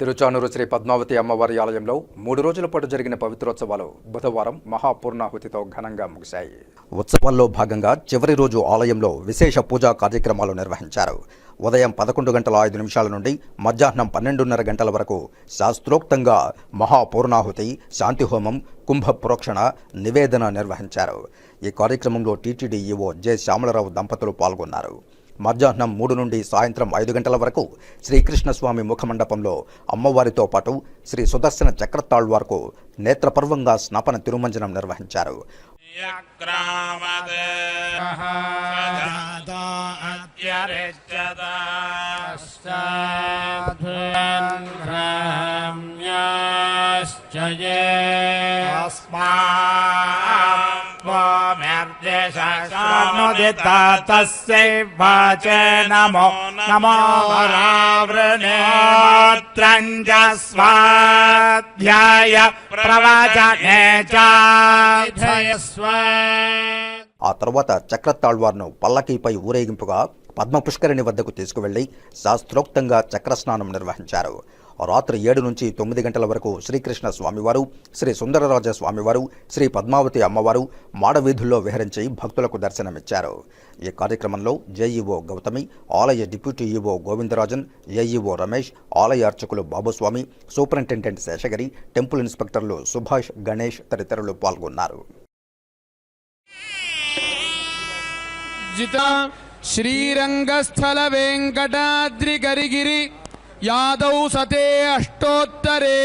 తిరుచానూరు శ్రీ పద్మావతి అమ్మవారి ఆలయంలో మూడు రోజుల పాటు జరిగిన పవిత్రోత్సవాలు బుధవారం మహాపూర్ణాహుతితో ఘనంగా ముగిశాయి. ఉత్సవాల్లో భాగంగా చివరి రోజు ఆలయంలో విశేష పూజా కార్యక్రమాలు నిర్వహించారు. ఉదయం పదకొండు గంటల ఐదు నిమిషాల నుండి మధ్యాహ్నం పన్నెండున్నర గంటల వరకు శాస్త్రోక్తంగా మహాపూర్ణాహుతి శాంతిహోమం కుంభ ప్రోక్షణ నివేదన నిర్వహించారు. ఈ కార్యక్రమంలో టీటీడీ ఈవో జె. శ్యామలరావు దంపతులు పాల్గొన్నారు. మధ్యాహ్నం మూడు నుండి సాయంత్రం ఐదు గంటల వరకు శ్రీకృష్ణస్వామి ముఖమండపంలో అమ్మవారితో పాటు శ్రీ సుదర్శన చక్రతాళ్వార్కు నేత్రపర్వంగా స్నాపన తిరుమంజనం నిర్వహించారు. యక్రామద్ సజాతో అత్యరిష్యత తస్యై వాచే నమో నమో వరావృణేత్రంజ ప్రవచనే చాధ్యయస్వ ఆ తర్వాత చక్రతాళ్వార్ను పల్లకీపై ఊరేగింపుగా పద్మపుష్కరిణి వద్దకు తీసుకువెళ్ళి శాస్త్రోక్తంగా చక్రస్నానం నిర్వహించారు. రాత్రి ఏడు నుంచి తొమ్మిది గంటల వరకు శ్రీకృష్ణ స్వామివారు శ్రీ సుందరరాజ స్వామివారు శ్రీ పద్మావతి అమ్మవారు మాడవీధుల్లో విహరించి భక్తులకు దర్శనమిచ్చారు. ఈ కార్యక్రమంలో జేఈఓ గౌతమి ఆలయ deputy EO Govindarajan AEO Ramesh ఆలయ అర్చకులు బాబుస్వామి సూపరింటెండెంట్ శేషగిరి టెంపుల్ ఇన్స్పెక్టర్లు సుభాష్ గణేష్ తదితరులు పాల్గొన్నారు. श्रीरङ्गस्थलवेङ्कटाद्रिगरिगिरि यादौ सते अष्टोत्तरे।